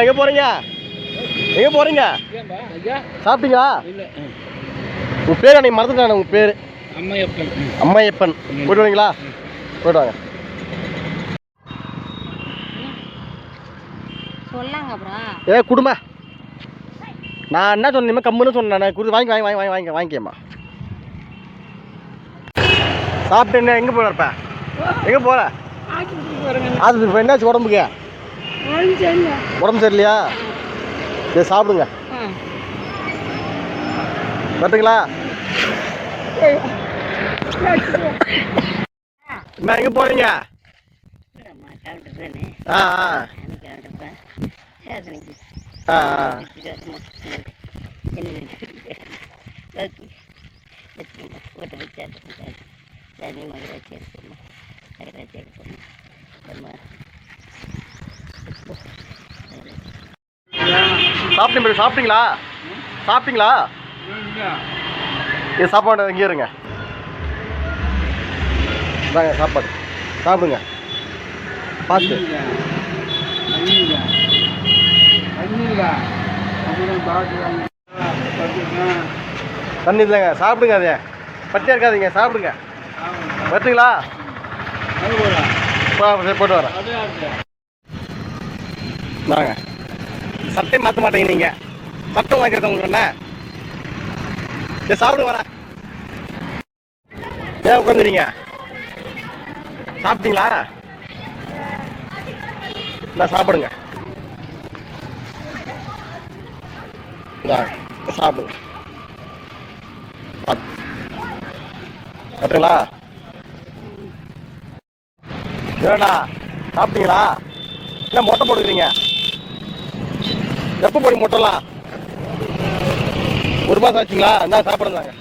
எங்க போறீங்க? எங்க ஐயா சாப்பிட்டீங்களா? இல்லை உங்க பேர் அன்னைக்கு மறந்துட்டேன் உங்க பேர்? அம்மையப்பன். அம்மையப்பன் போயிட்டு வரீங்களா? போயிட்டு வாங்க. ஏ குடும்ப நான் என்ன சொன்னேன் கம்முன்னு சொன்னேன் குடு வாங்கி வாங்கி வாங்கி வாங்கி வாங்கி வாங்கிக்கம்மா. சாப்பிட்டு என்ன எங்கே போகிறப்ப எங்கே போகிற அது இப்போ என்னாச்சு உடம்புக்கு? உடம்பு சரியில்லையா? சரி சாப்பிடுங்க. வரட்டுங்களா? என்ன எங்கே போகிறீங்க ஆ ஆ. ஆ ஆ சாப்பிட்டீங்க சாப்பிட்டீங்களா? சாப்பிட்டீங்களா? இது சாப்பாடு இங்கே இருங்க. இந்தாங்க சாப்பாடு. சாப்பிடுங்க. பார்த்து. தண்ணி இல்லைங்க சாப்பிடுங்க அதே பட்டியாக இருக்காதீங்க சாப்பிடுங்க. வரட்டுங்களா? சரி, போட்டு வரேன். வாங்க சட்டை மாற்ற மாட்டீங்க நீங்க. சட்டம் வாங்கிறது உங்களுக்கு என்ன சாப்பிடு வரேன் ஏன் உட்காந்துறீங்க சாப்பிட்டீங்களா? நான் சாப்பிடுங்க. சாப்பிடுங்க சாப்பிடு. ஏடா சாப்பிட்டீங்களா? என்ன மொட்டை போடுக்கிறீங்க எப்போ போடி மொட்டைலாம் ஒரு மாதம் ஆச்சுங்களா? என்ன சாப்பிடுறாங்க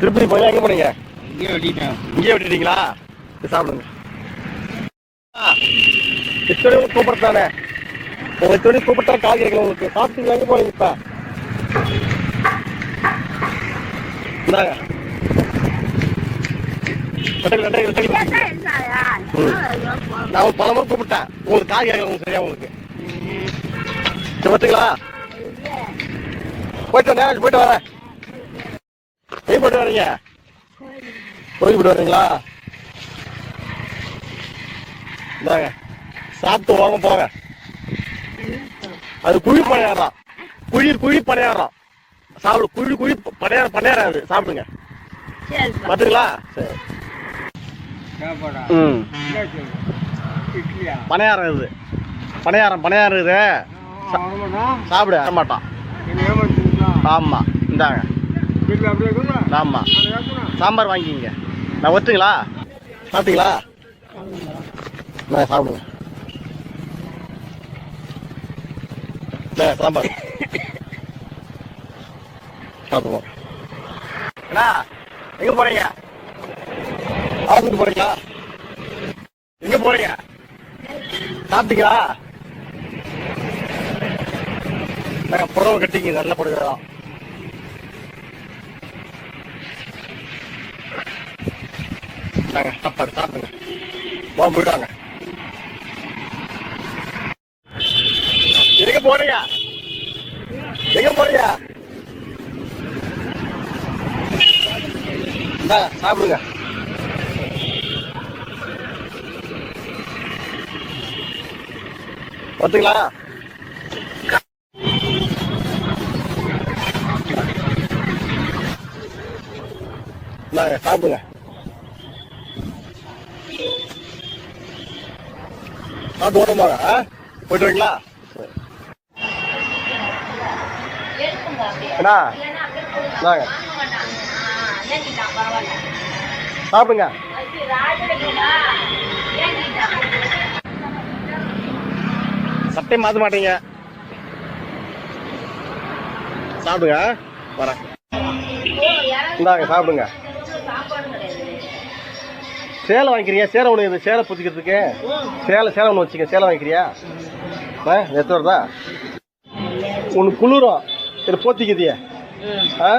திருப்பதி போய் எங்கே போனீங்க? இங்கே வெட்டிட்டேன். இங்கேயே விட்டுட்டீங்களா? சாப்பிடுங்க. இத்தனை கூப்பிடுறதானே உங்க இத்தனை கூப்பிட்டா கால் கேட்கல உங்களுக்கு. சாப்பிட்டீங்களா? எங்கே போனீங்க இப்போ? இந்தாங்க. நான் பல முறை கூப்பிட்டேன். உங்களுக்கு கால் கேட்கல உங்களுக்கு சரியா உங்களுக்கு? பார்த்துங்களா போயிட்டு நேரம் போயிட்டு வரேன். எங்கே போயிட்டு வரீங்க? கோயில் போயிட்டு வரீங்களா? இந்தாங்க. சாப்பிட்டு வாங்க போங்க. அது குழி பணியாரம். குழி குழி பணியாரம். சாப்பிடு குழி குழி பணியாரம் பணியாரம் அது. சாப்பிடுங்க. பார்த்துங்களா சரி. ம். பணியாரம் இது. பணியாரம் பணியாரம் இது. சாப்பிடு மாட்டான் ஆமாம் இந்தாங்க. ஆமாம் சாம்பார் வாங்கிக்கிங்க நான் ஒத்துங்களா? சாப்பிட்டீங்களா? நான் சாப்பிடுங்க சாம்பார். சாப்பிடுவோம். எங்க போறீங்க? ஆஃபீஸுக்கு போறீங்களா எங்க போறீங்க? சாப்பிட்டீங்களா? நாங்கள் புடவை கட்டிங்க நல்ல புடவை நாங்க சாப்பாடு சாப்பிடுங்க. வா போயிடுவாங்க எங்க போறீங்க? எங்க போறீங்க? சாப்பிடுங்க. பார்த்துங்களா இந்தாங்க, சாப்பிடுங்க. சாப்பிட்டு ஆ? போயிட்டு வரீங்களா அண்ணா. இந்தாங்க. சாப்பிடுங்க. சட்டை மாற்ற மாட்டீங்க. சாப்பிடுங்க. வரேன். இந்தாங்க சாப்பிடுங்க. சேலை வாங்கிக்கிறியா? சேலை ஒன்று இது சேலை புத்திக்கிறதுக்கு சேலை சேலை ஒன்று வச்சுக்க சேலை வாங்கிக்கிறியா? ஆ எத்தனை வருதா? ஒன்று குளிரும். இது போத்திக்குதியே. ஆ?